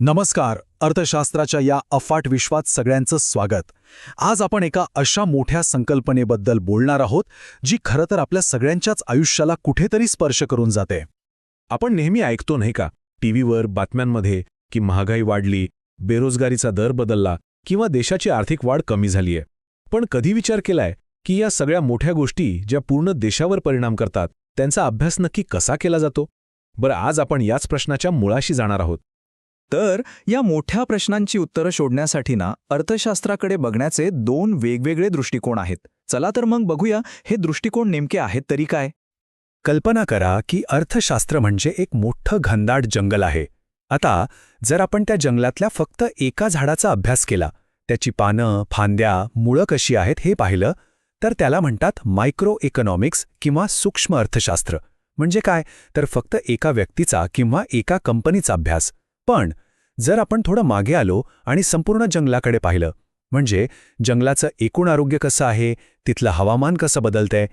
नमस्कार अर्थशास्त्राच्या या अफाट विश्वात सगळ्यांचं स्वागत. आज आपण एका अशा मोठ्या संकल्पनेबद्दल बोलणार आहोत जी खरं तर आपल्या सगळ्यांच्याच आयुष्याला कुठेतरी स्पर्श करून जाते. आपण नेहमी ऐकतो नाही का टीव्हीवर बातम्यांमध्ये की महागाई वाढली बेरोजगारीचा दर बदलला किंवा देशाची आर्थिक वाढ कमी झालीय. पण कधी विचार केलाय की या सगळ्या मोठ्या गोष्टी ज्या पूर्ण देशावर परिणाम करतात त्यांचा अभ्यास नक्की कसा केला जातो? बरं आज आपण याच प्रश्नाच्या मुळाशी जाणार आहोत. तर या मोठ्या प्रश्नांची उत्तरं शोधण्यासाठी ना अर्थशास्त्राकडे बघण्याचे दोन वेगवेगळे दृष्टिकोन आहेत. चला तर मग बघूया हे दृष्टिकोन नेमके आहेत तरी काय? कल्पना करा की अर्थशास्त्र म्हणजे एक मोठं घनदाट जंगल आहे. आता जर आपण त्या जंगलातल्या फक्त एका झाडाचा अभ्यास केला त्याची पानं फांद्या मुळं कशी आहेत हे पाहिलं तर त्याला म्हणतात मायक्रो इकॉनॉमिक्स किंवा सूक्ष्म अर्थशास्त्र. म्हणजे काय? तर फक्त एका व्यक्तीचा किंवा एका कंपनीचा अभ्यास. पण जर आपण थोडं मागे आलो आणि संपूर्ण जंगलाकडे पाहिलं म्हणजे जंगलाचं एकूण आरोग्य कसं आहे तिथलं हवामान कसं बदलतंय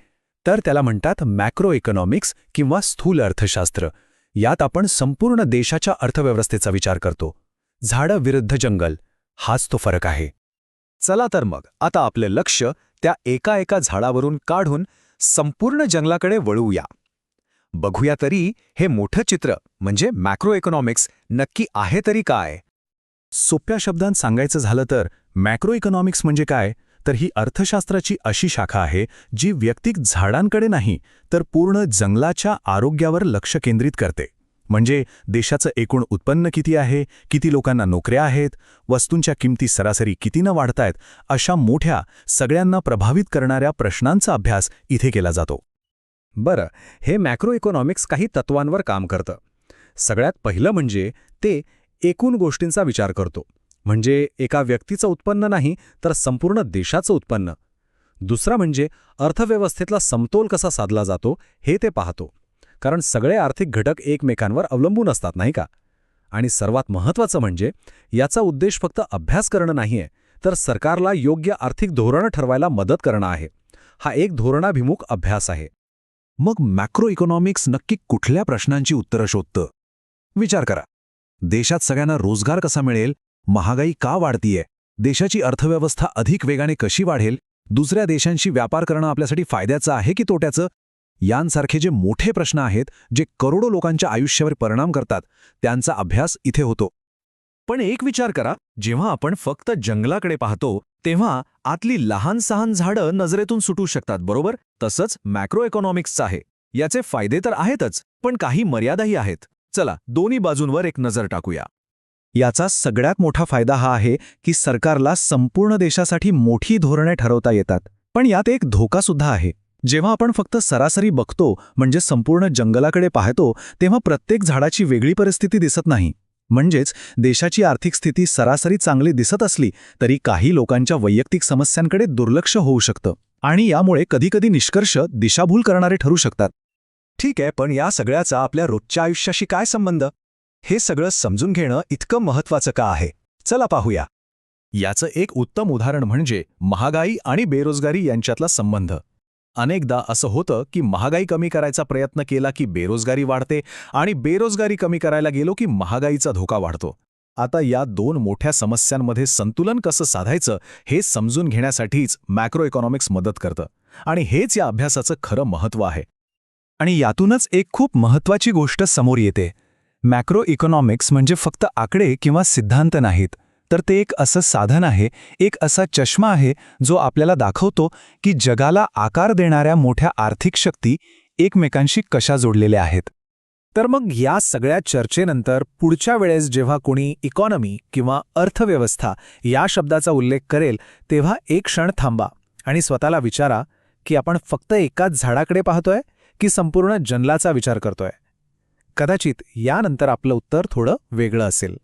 तर त्याला म्हणतात मॅक्रो इकॉनॉमिक्स किंवा स्थूल अर्थशास्त्र. यात आपण संपूर्ण देशाच्या अर्थव्यवस्थेचा विचार करतो. झाडं विरुद्ध जंगल हाच तो फरक आहे. चला तर मग आता आपले लक्ष त्या एका एका झाडावरून काढून संपूर्ण जंगलाकडे वळूया. बघूया तरी हे मोठं चित्र म्हणजे मॅक्रो इकॉनॉमिक्स नक्की आहे तरी काय? सोप्या शब्दांत सांगायचं झालं तर मॅक्रो इकॉनॉमिक्स म्हणजे काय? तर ही अर्थशास्त्राची अशी शाखा आहे जी व्यक्तिक झाडांकडे नाही तर पूर्ण जंगलाच्या आरोग्यावर लक्ष केंद्रित करते. म्हणजे देशाचं एकूण उत्पन्न किती आहे किती लोकांना नोकऱ्या आहेत वस्तूंच्या किमती सरासरी कितीनं वाढतायत अशा मोठ्या सगळ्यांना प्रभावित करणाऱ्या प्रश्नांचा अभ्यास इथे केला जातो. बरं हे मॅक्रो इकॉनॉमिक्स काही तत्वांवर काम करतं. सगळ्यात पहिलं म्हणजे ते एकूण गोष्टींचा विचार करतो. म्हणजे एका व्यक्तीचं उत्पन्न नाही तर संपूर्ण देशाचं उत्पन्न. दुसरा म्हणजे अर्थव्यवस्थेतला समतोल कसा साधला जातो हे ते पाहतो. कारण सगळे आर्थिक घटक एकमेकांवर अवलंबून असतात नाही का? आणि सर्वात महत्त्वाचं म्हणजे याचा उद्देश फक्त अभ्यास करणं नाहीये तर सरकारला योग्य आर्थिक धोरणं ठरवायला मदत करणं आहे. हा एक धोरणाभिमुख अभ्यास आहे. मग मॅक्रो इकॉनॉमिक्स नक्की कुठल्या प्रश्नांची उत्तरं शोधतं? विचार करा. देशात सगळ्यांना रोजगार कसा मिळेल? महागाई का वाढतीये? देशाची अर्थव्यवस्था अधिक वेगाने कशी वाढेल? दुसऱ्या देशांशी व्यापार करणं आपल्यासाठी फायद्याचं आहे की तोट्याचं? यांसारखे जे मोठे प्रश्न आहेत जे करोडो लोकांच्या आयुष्यावर परिणाम करतात त्यांचा अभ्यास इथे होतो. पण एक विचार करा जेव्हा आपण फक्त जंगलाकडे पाहतो तेव्हा आतली लहान सहान झाडं नजरेतून सुटू शकतात बरोबर? तसंच मॅक्रो इकॉनॉमिक्सचं आहे. याचे फायदे तर आहेतच पण काही मर्यादाही आहेत. चला दोन्ही बाजूंवर एक नजर टाकूया. याचा सगळ्यात मोठा फायदा हा आहे की सरकारला संपूर्ण देशासाठी मोठी धोरणे ठरवता येतात. पण यात एक धोकासुद्धा आहे. जेव्हा आपण फक्त सरासरी बघतो म्हणजे संपूर्ण जंगलाकडे पाहतो तेव्हा प्रत्येक झाडाची वेगळी परिस्थिती दिसत नाही. म्हणजेच देशाची आर्थिक स्थिती सरासरी चांगली दिसत असली तरी काही लोकांच्या वैयक्तिक समस्यांकडे दुर्लक्ष होऊ शकतं. आणि यामुळे कधीकधी निष्कर्ष दिशाभूल करणारे ठरू शकतात. ठीक आहे पण या सगळ्याचा आपल्या रोजच्या आयुष्याशी काय संबंध? हे सगळं समजून घेणं इतकं महत्वाचं का आहे? चला पाहूया. याचं एक उत्तम उदाहरण म्हणजे महागाई आणि बेरोजगारी यांच्यातला संबंध. अनेकदा असं होतं की महागाई कमी करायचा प्रयत्न केला की बेरोजगारी वाढते आणि बेरोजगारी कमी करायला गेलो की महागाईचा धोका वाढतो. आता या दोन मोठ्या समस्यांमध्ये संतुलन कसं साधायचं हे समजून घेण्यासाठीच मॅक्रो इकॉनॉमिक्स मदत करतं आणि हेच या अभ्यासाचं खरं महत्त्व आहे. आणि यातूनच एक खूप महत्त्वाची गोष्ट समोर येते. मॅक्रो इकॉनॉमिक्स म्हणजे फक्त आकडे किंवा सिद्धांत नाहीत. तर ते एक असं साधन आहे एक असा चष्मा आहे जो आपल्याला दाखवतो की जगाला आकार देणाऱ्या मोठ्या आर्थिक शक्ती एकमेकांशी कशा जोडलेल्या आहेत. तर मग या सगळ्या चर्चेनंतर पुढच्या वेळेस जेव्हा कोणी इकॉनॉमी किंवा अर्थव्यवस्था या शब्दाचा उल्लेख करेल तेव्हा एक क्षण थांबा आणि स्वतःला विचारा की आपण फक्त एकाच झाडाकडे पाहतोय की संपूर्ण जंगलाचा विचार करतोय? कदाचित यानंतर आपलं उत्तर थोडं वेगळं असेल.